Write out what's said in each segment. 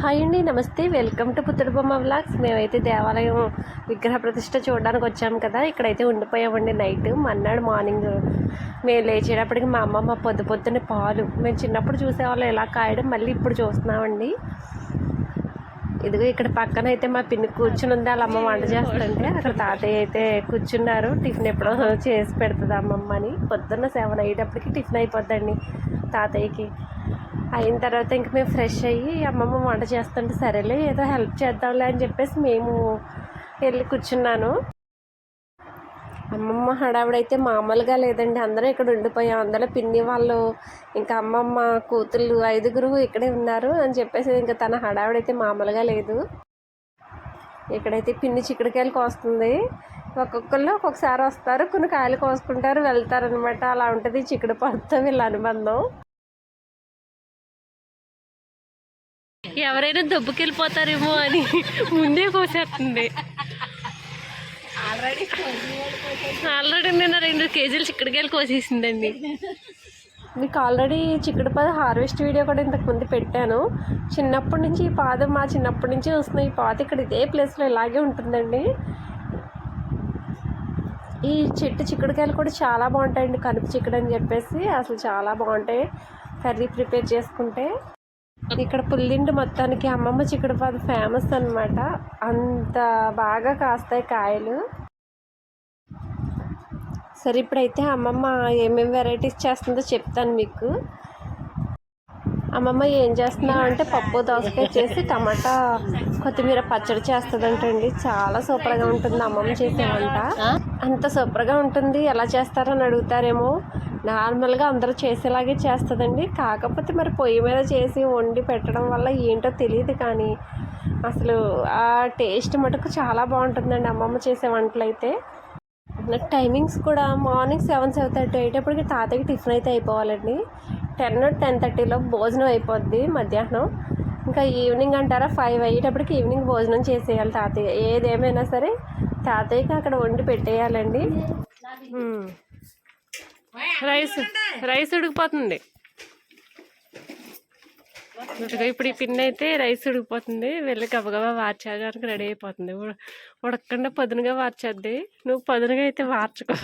Hi అండి నమస్తే. Welcome to Puttadibomma vlogs. మేమైతే దేవాలయం విగ్రహ ప్రతిష్ట చూడడానికి వచ్చాము కదా. ఇక్కడైతే ఉండిపోయామండి నైట్. మన్నాడు మార్నింగ్ మేము లేచేటప్పటికి మా అమ్మమ్మ పొద్దు పొద్దున్న పాలు. మేము చిన్నప్పుడు చూసేవాళ్ళం ఇలా కాయడం మళ్ళీ ఇప్పుడు చూస్తున్నామండి. ఇదిగో ఇక్కడ పక్కన అయితే మా పిన్ని కూర్చుని ఉంది. వాళ్ళ అమ్మ వంట చేస్తుంటే అక్కడ తాతయ్య అయితే కూర్చున్నారు. టిఫిన్ ఎప్పుడో చేసి పెడుతుంది అమ్మమ్మ అని పొద్దున్న సెవెన్ అయ్యేటప్పటికి టిఫిన్ అయిపోద్దండి తాతయ్యకి. అయిన తర్వాత ఇంక మేము ఫ్రెష్ అయ్యి అమ్మమ్మ వంట చేస్తుంటే సరేలే ఏదో హెల్ప్ చేద్దాంలే అని చెప్పేసి మేము వెళ్ళి కూర్చున్నాను. అమ్మమ్మ హడావిడైతే మామూలుగా లేదండి. అందరూ ఇక్కడ ఉండిపోయాం. అందులో పిన్ని వాళ్ళు ఇంకా అమ్మమ్మ కూతుళ్ళు ఐదుగురు ఇక్కడే ఉన్నారు అని చెప్పేసి ఇంకా తన హడావిడైతే మామూలుగా లేదు. ఇక్కడైతే పిన్ని చిక్కడికాయలు కోస్తుంది. ఒక్కొక్కళ్ళు ఒక్కొక్కసారి వస్తారు. కొన్ని కాయలు కోసుకుంటారు వెళ్తారనమాట అలా ఉంటుంది చిక్కుడు పడుతో వీళ్ళ అనుబంధం. ఎవరైనా దెబ్బకెళ్ళిపోతారేమో అని ముందే కోసేస్తుంది. ఆల్రెడీ నేను రెండు కేజీలు చిక్కుడుకాయలు కోసేసిందండి. మీకు ఆల్రెడీ చిక్కుడు పాద హార్వెస్ట్ వీడియో కూడా ఇంతకు ముందు పెట్టాను. చిన్నప్పటి నుంచి ఈ పాద మా చిన్నప్పటి నుంచి వస్తున్న ఈ పాత ఇక్కడ ఇదే ప్లేస్లో ఇలాగే ఉంటుందండి. ఈ చెట్టు చిక్కుడుకాయలు కూడా చాలా బాగుంటాయండి. కనుపు చిక్కుడు అని చెప్పేసి అసలు చాలా బాగుంటాయి. కర్రీ ప్రిపేర్ చేసుకుంటే. ఇక్కడ పుల్లిండి మొత్తానికి అమ్మమ్మ చిక్కుడుపాదు ఫేమస్ అనమాట అంత బాగా కాస్తాయి కాయలు. సరే ఇప్పుడైతే అమ్మమ్మ ఏమేమి వెరైటీస్ చేస్తుందో చెప్తాను మీకు. అమ్మమ్మ ఏం చేస్తున్నావు అంటే పప్పు దోసకాయ చేసి టమాటా కొత్తిమీర పచ్చడి చేస్తుందంటండి. చాలా సూపర్గా ఉంటుంది అమ్మమ్మ చేసే వంట. అంత సూపర్గా ఉంటుంది. ఎలా చేస్తారని అడుగుతారేమో. నార్మల్గా అందరూ చేసేలాగే చేస్తుందండి. కాకపోతే మరి పొయ్యి మీద చేసి వండి పెట్టడం వల్ల ఏంటో తెలియదు కానీ అసలు ఆ టేస్ట్ మటుకు చాలా బాగుంటుందండి అమ్మమ్మ చేసే వంటలు అయితే. టైమింగ్స్ కూడా మార్నింగ్ సెవెన్ సెవెన్ థర్టీ అయ్యేటప్పటికి తాతయ్యకి టిఫిన్ అయితే అయిపోవాలండి. టెన్ టెన్ థర్టీలో భోజనం అయిపోద్ది మధ్యాహ్నం. ఇంకా ఈవినింగ్ అంటారా ఫైవ్ అయ్యేటప్పటికి ఈవినింగ్ భోజనం చేసేయాలి తాతయ్య. ఏదేమైనా సరే తాతయ్యకి అక్కడ వండి పెట్టేయాలండి. రైస్ రైస్ ఉడికిపోతుంది. ఇప్పుడు ఈ పిన్ అయితే రైస్ ఉడికిపోతుంది. వెళ్ళి గబగబా వార్చేయడానికి రెడీ అయిపోతుంది. ఉడకకుండా పదునుగా వార్చేద్ది. నువ్వు పదునుగా అయితే వార్చుకో.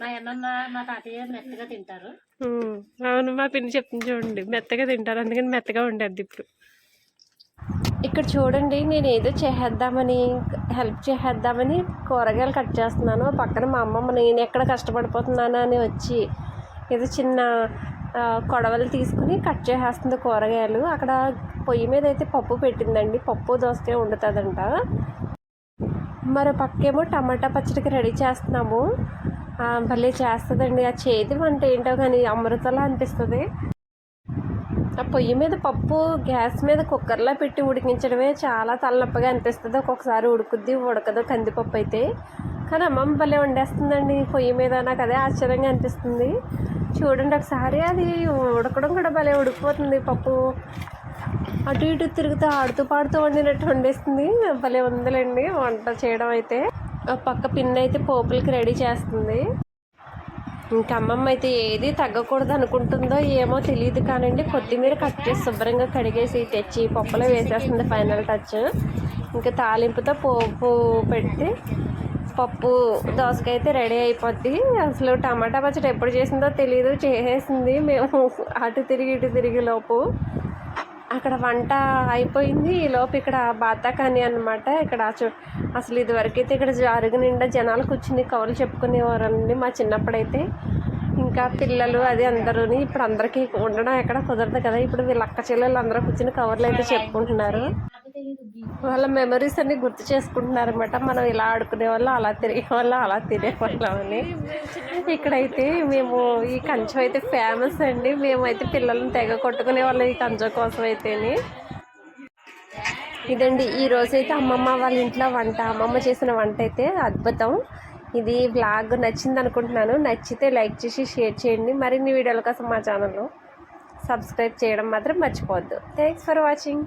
మా అన్నమ్మ మా తాతయ్య మెత్తగా తింటారు? అవును మా పిన్ని చెప్తుంది చూడండి. మెత్తగా తింటారు. అందుకని మెత్తగా ఉండేది ఇప్పుడు. ఇక్కడ చూడండి నేను ఏదో చేసేద్దామని హెల్ప్ చేసేద్దామని కూరగాయలు కట్ చేస్తున్నాను. పక్కన మా అమ్మమ్మ నేను ఎక్కడ కష్టపడిపోతున్నాను? అని వచ్చి ఏదో చిన్న కొడవలు తీసుకుని కట్ చేసేస్తుంది కూరగాయలు. అక్కడ పొయ్యి మీద అయితే పప్పు పెట్టిందండి. పప్పు దోసకాయ వండుతుందంట. మరో పక్కేమో టమాటా పచ్చడికి రెడీ చేస్తున్నాము. భలే చేస్తుందండి. ఆ చేతి వంట ఏంటో కానీ అమృతలా అనిపిస్తుంది. ఆ పొయ్యి మీద పప్పు గ్యాస్ మీద కుక్కర్లో పెట్టి ఉడికించడమే చాలా తలనొప్పిగా అనిపిస్తుంది. ఒక్కొక్కసారి ఉడుకుద్ది ఉడకదు కందిపప్పు అయితే. కానీ అమ్మమ్మ భలే వండేస్తుందండి పొయ్యి మీద. నాకు అదే ఆశ్చర్యంగా అనిపిస్తుంది. చూడండి ఒకసారి అది ఉడకడం కూడా భలే ఉడికిపోతుంది పప్పు. అటు ఇటు తిరుగుతూ ఆడుతూ పాడుతూ వండినట్టు వండేస్తుంది. భలే ఉందిలేండి వంట చేయడం అయితే. పక్క పిన్ అయితే పోపులకి రెడీ చేస్తుంది. ఇంకా అమ్మమ్మ అయితే ఏది తగ్గకూడదు అనుకుంటుందో ఏమో తెలియదు కానండి కొత్తిమీర కట్ చేసి శుభ్రంగా కడిగేసి తెచ్చి పప్పులో వేసేస్తుంది ఫైనల్ టచ్. ఇంకా తాలింపుతో పోపు పెట్టి పప్పు దోసకాయ అయితే రెడీ అయిపోద్ది. అసలు టమాటా పచ్చడి ఎప్పుడు చేసిందో తెలియదు చేసేసింది మేము అటు తిరిగి ఇటు తిరిగి లోపు. అక్కడ వంట అయిపోయింది. ఈ లోపు ఇక్కడ బాతాకాని అనమాట ఇక్కడ చు- అసలు ఇదివరకైతే ఇక్కడ అరుగు నిండా జనాలు కూర్చుని కవర్లు చెప్పుకునేవారండి మా చిన్నప్పుడైతే. ఇంకా పిల్లలు అది అందరూని ఇప్పుడు అందరికీ ఉండడం ఎక్కడ కుదరదు కదా. ఇప్పుడు వీళ్ళ అక్క చెల్లెలు అందరూ కూర్చుని కవర్లు అయితే చెప్పుకుంటున్నారు. వాళ్ళ మెమరీస్ అన్ని గుర్తు చేసుకుంటున్నారనమాట మనం ఇలా ఆడుకునే వాళ్ళు అలా తిరిగే వాళ్ళు అలా తినేవాళ్ళం అని. ఇక్కడైతే మేము ఈ కంచం అయితే ఫేమస్ అండి. మేమైతే పిల్లల్ని తెగ కొట్టుకునే వాళ్ళం ఈ కంచం కోసం అయితేని. ఇదండి ఈ అయితే అమ్మమ్మ వాళ్ళ ఇంట్లో వంట. అమ్మమ్మ చేసిన వంట అయితే అద్భుతం. ఇది బ్లాగ్ నచ్చింది అనుకుంటున్నాను. నచ్చితే లైక్ చేసి షేర్ చేయండి. మరిన్ని వీడియోల కోసం మా ఛానల్లో సబ్స్క్రైబ్ చేయడం మాత్రం మర్చిపోవద్దు. Thanks for watching